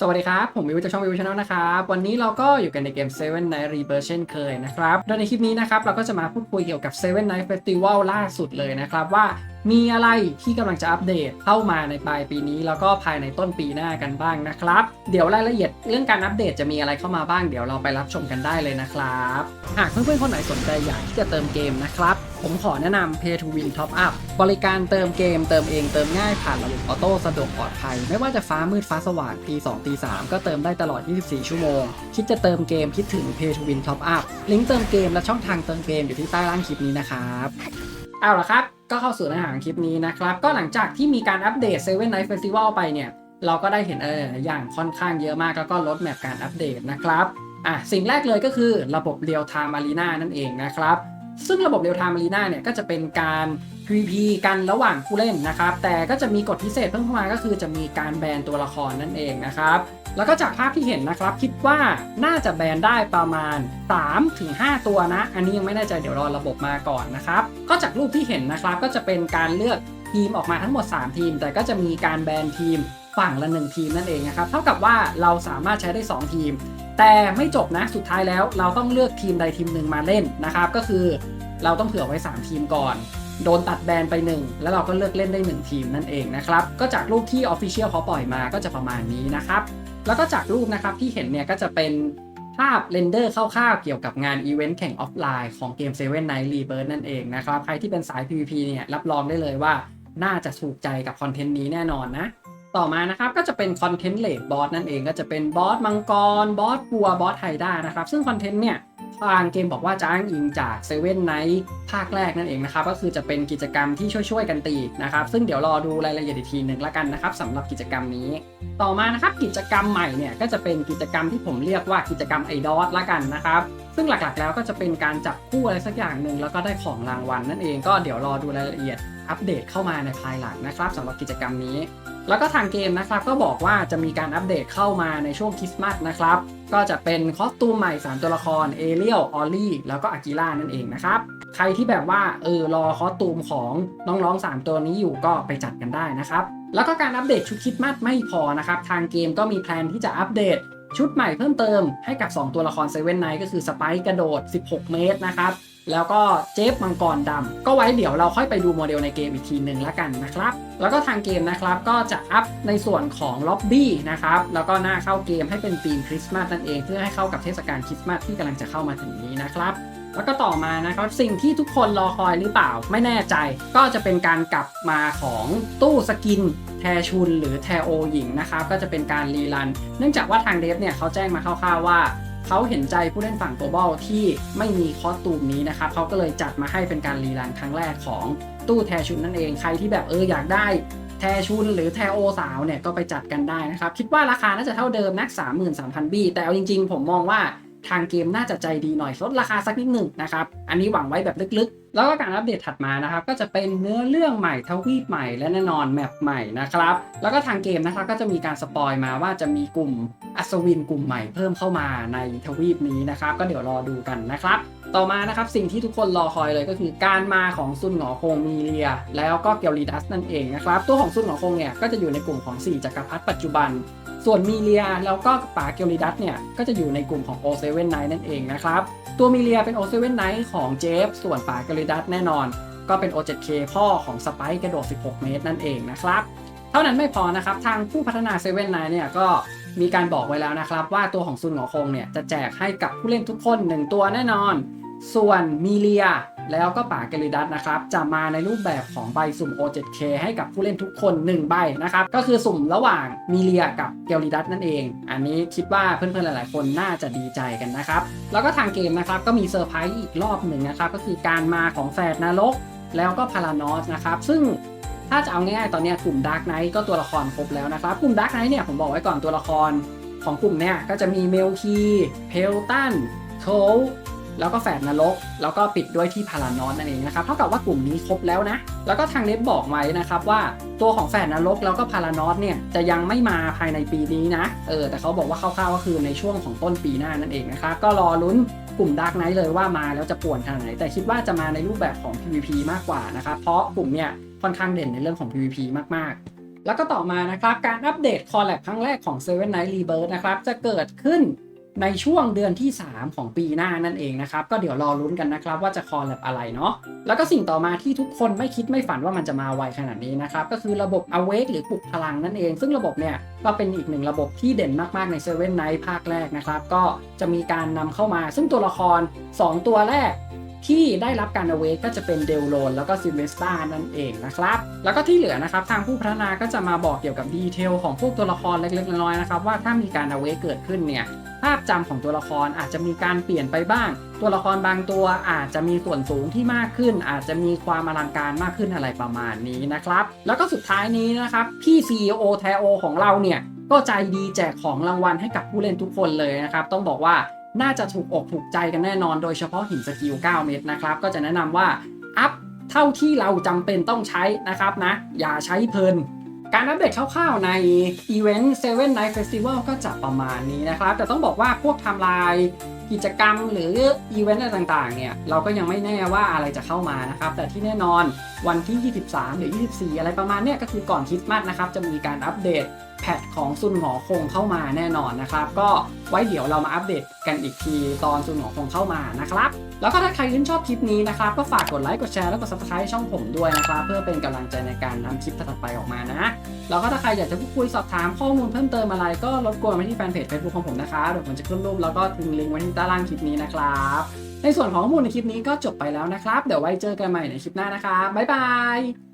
สวัสดีครับ ผมวิวจากช่องวิวชาแนลนะครับ วันนี้เราก็อยู่กันในเกม Seven Night Rebirth เช่นเคยนะครับโดยในคลิปนี้นะครับ เราก็จะมาพูดคุยเกี่ยวกับ Seven Night Festival ล่าสุดเลยนะครับ ว่า มีอะไรที่กำลังจะอัปเดตเข้ามาในปลายปีนี้ แล้วก็ภายในต้นปีหน้ากันบ้างนะครับ เดี๋ยวรายละเอียดเรื่องการอัปเดตจะมีอะไรเข้ามาบ้างเดี๋ยวเราไปรับชมกันได้เลยนะครับหากเพื่อนๆคนไหนสนใจอยากที่จะเติมเกมนะครับผมขอแนะนำ Pay to Win Top Up บริการเติมเกมเติมเองเติมง่ายผ่านระบบออโต้สะดวกปลอดภัย ไม่ว่าจะฟ้ามืดฟ้าสว่างตี2ตี3ก็เติมได้ตลอด 24 ชั่วโมง คิดจะเติมเกมคิดถึง Pay to Win Top Up ลิงก์เติมเกมและช่องทางเติมเกมอยู่ที่ใต้ล่างคลิปนี้นะครับ เอาละครับ ก็เข้าสู่เนื้อหาคลิปนี้นะครับ ก็หลังจากที่มีการอัปเดต Seven Night Festival ไปเนี่ย เราก็ได้เห็นเอะไรหลายๆอย่างค่อนข้างเยอะมากแล้วก็ลดแมปการอัปเดตนะครับอะสิ่งแรกเลยก็คือระบบ Real Time Arena นั่นเองนะครับ ซึ่งระบบ Real Time Arena เนี่ยก็จะเป็นการ PVP กันระหว่างผู้เล่นนะครับ แต่ก็จะมีกฎพิเศษเพิ่มเข้ามาก็คือจะมีการแบนตัวละครนั่นเองนะครับ แล้วก็จากภาพที่เห็นนะครับ คิดว่าน่าจะแบนได้ประมาณ 3-5 ตัวนะ อันนี้ยังไม่แน่ใจเดี๋ยวรอระบบมาก่อนนะครับ ก็จากรูปที่เห็นนะครับก็จะเป็นการเลือกทีมออกมาทั้งหมด 3 ทีม แต่ก็จะมีการแบนทีมฝั่งละ 1 ทีมนั่นเองนะครับเท่ากับว่าเราสามารถใช้ได้ 2 ทีม แต่ไม่จบนะสุดท้ายแล้วเราต้องเลือกทีมใดทีมหนึ่งมาเล่นนะครับก็คือเราต้องเผื่อไว้ 3 ทีมก่อน โดนตัดแบนไป 1 แล้วเราก็เลือกเล่นได้ 1 ทีมนั่นเองนะครับ ก็จากรูปที่ Official เขาปล่อยมาก็จะประมาณนี้นะครับ แล้วก็จากรูปนะครับที่เห็นเนี่ยก็จะเป็นภาพเรนเดอร์คร่าวๆเกี่ยวกับงานอีเวนต์แข่งออฟไลน์ของเกม Seven Night Rebirth นั่นเองนะครับ ใครที่เป็นสาย PVP เนี่ยรับรองได้เลยว่าน่าจะถูกใจกับคอนเทนต์นี้แน่นอนนะ ต่อมานะครับก็จะเป็นคอนเทนต์เลดบอสนั่นเองก็จะเป็นบอสมังกรบอสบัวบอสไฮด้านะครับ ซึ่งคอนเทนต์เนี่ย ทางเกมบอกว่าจะอ้างอิงจากเซเว่นไนท์ภาคแรกนั่นเองนะครับ ก็คือจะเป็นกิจกรรมที่ช่วยๆกันตีนะครับ ซึ่งเดี๋ยวรอดูรายละเอียดอีกทีหนึ่งละกันนะครับสำหรับกิจกรรมนี้ ต่อมานะครับกิจกรรมใหม่เนี่ยก็จะเป็นกิจกรรมที่ผมเรียกว่ากิจกรรมไอดอสละกันนะครับ ซึ่งหลักๆ แล้วก็จะเป็นการจับคู่อะไรสักอย่างหนึ่งแล้วก็ได้ของรางวัลนั่นเอง ก็เดี๋ยวรอดูรายละเอียดอัปเดตเข้ามาในภายหลังนะครับสำหรับกิจกรรมนี้ แล้วก็ทางเกมนะครับก็บอกว่าจะมีการอัปเดตเข้ามาในช่วงคริสต์มาสนะครับ ก็จะเป็นคอสตูมใหม่ 3 ตัวละครเอเรียลออลลี่แล้วก็อากิล่านั่นเองนะครับ ใครที่แบบว่าเออรอคอสตูมของน้องๆ 3 ตัวนี้อยู่ก็ไปจัดกันได้นะครับ แล้วก็การอัปเดตชุดคิดมาสไม่พอนะครับ ทางเกมก็มีแพลนที่จะอัปเดต ชุดใหม่เพิ่มเติมให้กับ 2 ตัวละครเซเว่นไนก็คือสไปกระโดด 16 เมตรนะครับ แล้วก็เจฟมังกรดำก็ไว้เดี๋ยวเราค่อยไปดูโมเดลในเกมอีกทีหนึ่งละกันนะครับ แล้วก็ทางเกมนะครับก็จะอัพในส่วนของล็อบบี้นะครับ แล้วก็หน้าเข้าเกมให้เป็นธีมคริสต์มาสนั่นเอง เพื่อให้เข้ากับเทศกาลคริสต์มาสที่กำลังจะเข้ามาถึงนี้นะครับ แล้วก็ต่อมานะครับสิ่งที่ทุกคนรอคอยหรือเปล่าไม่แน่ใจ ก็จะเป็นการกลับมาของตู้สกินแทชุนหรือแทโอหญิงนะครับก็จะเป็นการรีรัน เนื่องจากว่าทางเดฟเนี่ยเขาแจ้งมาคร่าวๆว่าเขาเห็นใจผู้เล่นฝั่งโกลบอลที่ไม่มีคอสตูมนี้นะครับเขาก็เลยจัดมาให้เป็นการรีรันครั้งแรกของตู้แทชุนนั่นเองใครที่แบบเอออยากได้แทชุนหรือแทโอสาวเนี่ยก็ไปจัดกันได้นะครับ คิดว่าราคาน่าจะเท่าเดิมนะ33,000บีแต่เอาจริงๆ ผมมองว่า ทางเกมน่าจะใจดีหน่อยลดราคาสักนิดหนึ่งนะครับ อันนี้หวังไว้แบบลึกๆ แล้วก็การอัปเดตถัดมานะครับ ก็จะเป็นเนื้อเรื่องใหม่ทวีปใหม่และแน่นอนแมปใหม่นะครับ แล้วก็ทางเกมนะครับก็จะมีการสปอยมาว่าจะมีกลุ่มอัศวินกลุ่มใหม่เพิ่มเข้ามาในทวีปนี้นะครับ ก็เดี๋ยวรอดูกันนะครับต่อมานะครับสิ่งที่ทุกคนรอคอยเลยก็คือการมาของซุนหงอคงมีเลีย แล้วก็เกียวรีดัสนั่นเองนะครับ ตัวของซุนหงอคงเนี่ยก็จะอยู่ในกลุ่มของ 4จักรพรรดิปัจจุบัน ส่วนมีเลียแล้วก็ป่าเกียวริดัสเนี่ยก็จะอยู่ในกลุ่มของ O7 Night นั่นเองนะครับ ตัวมีเลียเป็น O7 Night ของเจฟ ส่วนป่าเกียวริดัสแน่นอน ก็เป็น O7K พ่อของสไปค์กระโดด 16 เมตรนั่นเองนะครับ เท่านั้นไม่พอนะครับ ทางผู้พัฒนา7 Night เนี่ยก็มีการบอกไว้แล้วนะครับ ว่าตัวของซุนหงอคงเนี่ยจะแจกให้กับผู้เล่นทุกคน 1 ตัวแน่นอน ส่วนมีเลียแล้วก็ป่าเกลิดัสนะครับ จะมาในรูปแบบของใบสุ่ม O7K ให้กับผู้เล่นทุกคน 1 ใบนะครับ ก็คือสุ่มระหว่างมีเลียกับเกลิดัสนั่นเอง อันนี้คิดว่าเพื่อนๆ หลายๆ คนน่าจะดีใจกันนะครับ แล้วก็ทางเกมนะครับ ก็มีเซอร์ไพรส์อีกรอบหนึ่งนะครับ ก็คือการมาของแฟดนรก แล้วก็พารานอสนะครับ ซึ่งถ้าจะเอาง่ายๆ ตอนนี้กลุ่มดาร์กไนท์ก็ตัวละครครบแล้วนะครับ กลุ่มดาร์กไนท์เนี่ยผมบอกไว้ก่อนตัวละครของกลุ่มเนี่ยก็จะมีเมลคีเพลตันโคล แล้วก็แฝดนรก แล้วก็ปิดด้วยที่พารานอสนั่นเองนะครับ เท่ากับว่ากลุ่มนี้ครบแล้วนะ แล้วก็ทางเน็ตบอกไว้นะครับว่าตัวของแฝดนรกแล้วก็พารานอสเนี่ยจะยังไม่มาภายในปีนี้นะ เออ แต่เขาบอกว่าคร่าวๆก็คือในช่วงของต้นปีหน้านั่นเองนะครับ ก็รอลุ้นกลุ่มดาร์กไนท์เลยว่ามาแล้วจะป่วนขนาดไหน แต่คิดว่าจะมาในรูปแบบของ PVP มากกว่านะครับ เพราะกลุ่มเนี่ยค่อนข้างเด่นในเรื่องของ PVP มากๆ แล้วก็ต่อมานะครับการอัปเดตคอลแลบครั้งแรกของ Seven Night Rebirth นะครับจะเกิดขึ้น ในช่วงเดือนที่ 3 ของปีหน้านั่นเองนะครับ ก็เดี๋ยวรอลุ้นกันนะครับว่าจะคอลแลบอะไรเนาะแล้วก็สิ่งต่อมาที่ทุกคนไม่คิดไม่ฝันว่ามันจะมาไวขนาดนี้นะครับ ก็คือระบบ Awake หรือปลุกพลังนั่นเอง ซึ่งระบบเนี่ยก็เป็นอีกหนึ่งระบบที่เด่นมากๆใน Seven Night ภาคแรกนะครับ ก็จะมีการนำเข้ามา ซึ่งตัวละคร 2 ตัวแรกที่ได้รับการเอาเวกก็จะเป็นเดลโลนแล้วก็ซิลเวสตานั่นเองนะครับ แล้วก็ที่เหลือนะครับ ทางผู้พัฒนาก็จะมาบอกเกี่ยวกับดีเทลของพวกตัวละครเล็กๆน้อยๆนะครับ ว่าถ้ามีการเอาเวกเกิดขึ้นเนี่ยาพจำของตัวละครอาจจะมีการเปลี่ยนไปบ้าง ตัวละครบางตัวอาจจะมีส่วนสูงที่มากขึ้น อาจจะมีความอลังการมากขึ้นอะไรประมาณนี้นะครับ แล้วก็สุดท้ายนี้นะครับพี่ CEO แทโอของเราเนี่ยก็ใจดีแจกของรางวัลให้กับผู้เล่นทุกคนเลยนะครับ ต้องบอกว่าน่าจะถูกอกถูกใจกันแน่นอน โดยเฉพาะหินสกิล 9 เม็ดนะครับ ก็จะแนะนำว่าอัพเท่าที่เราจำเป็นต้องใช้นะครับนะ อย่าใช้เพลิน การอัปเดตคร่าวๆในอีเวนต์ Seven Night Festival ก็จะประมาณนี้นะครับ แต่ต้องบอกว่าพวกไทม์ไลน์ กิจกรรมหรืออีเวนต์อะไรต่างๆ เนี่ย เราก็ยังไม่แน่ว่าอะไรจะเข้ามานะครับ แต่ที่แน่นอนวันที่ 23 หรือ 24 อะไรประมาณเนี้ยก็คือก่อนคริสต์มาสนะครับ จะมีการอัปเดตแพทของซุนหงอคงเข้ามาแน่นอนนะครับ ก็ไว้เดี๋ยวเรามาอัปเดตกันอีกทีตอนซุนหงอคงเข้ามานะครับ แล้วก็ถ้าใครชื่นชอบคลิปนี้นะครับ ก็ฝากกดไลค์กดแชร์แล้วก็ subscribe ช่องผมด้วยนะครับ เพื่อเป็นกำลังใจในการนำคลิปถัดไปออกมานะ แล้วก็ถ้าใครอยากจะพูดคุยสอบถามข้อมูลเพิ่มเติมอะไรก็รบกวนมาที่แฟนเพจ Facebook ของผมนะคะเดี๋ยวผมจะขึ้นรูปแล้วก็ทิ้งลิงก์ไว้ที่ใต้ล่างคลิปนี้นะครับ ในส่วนของข้อมูลในคลิปนี้ก็จบไปแล้วนะครับ เดี๋ยวไว้เจอกันใหม่ในคลิปหน้านะครับบ๊ายบาย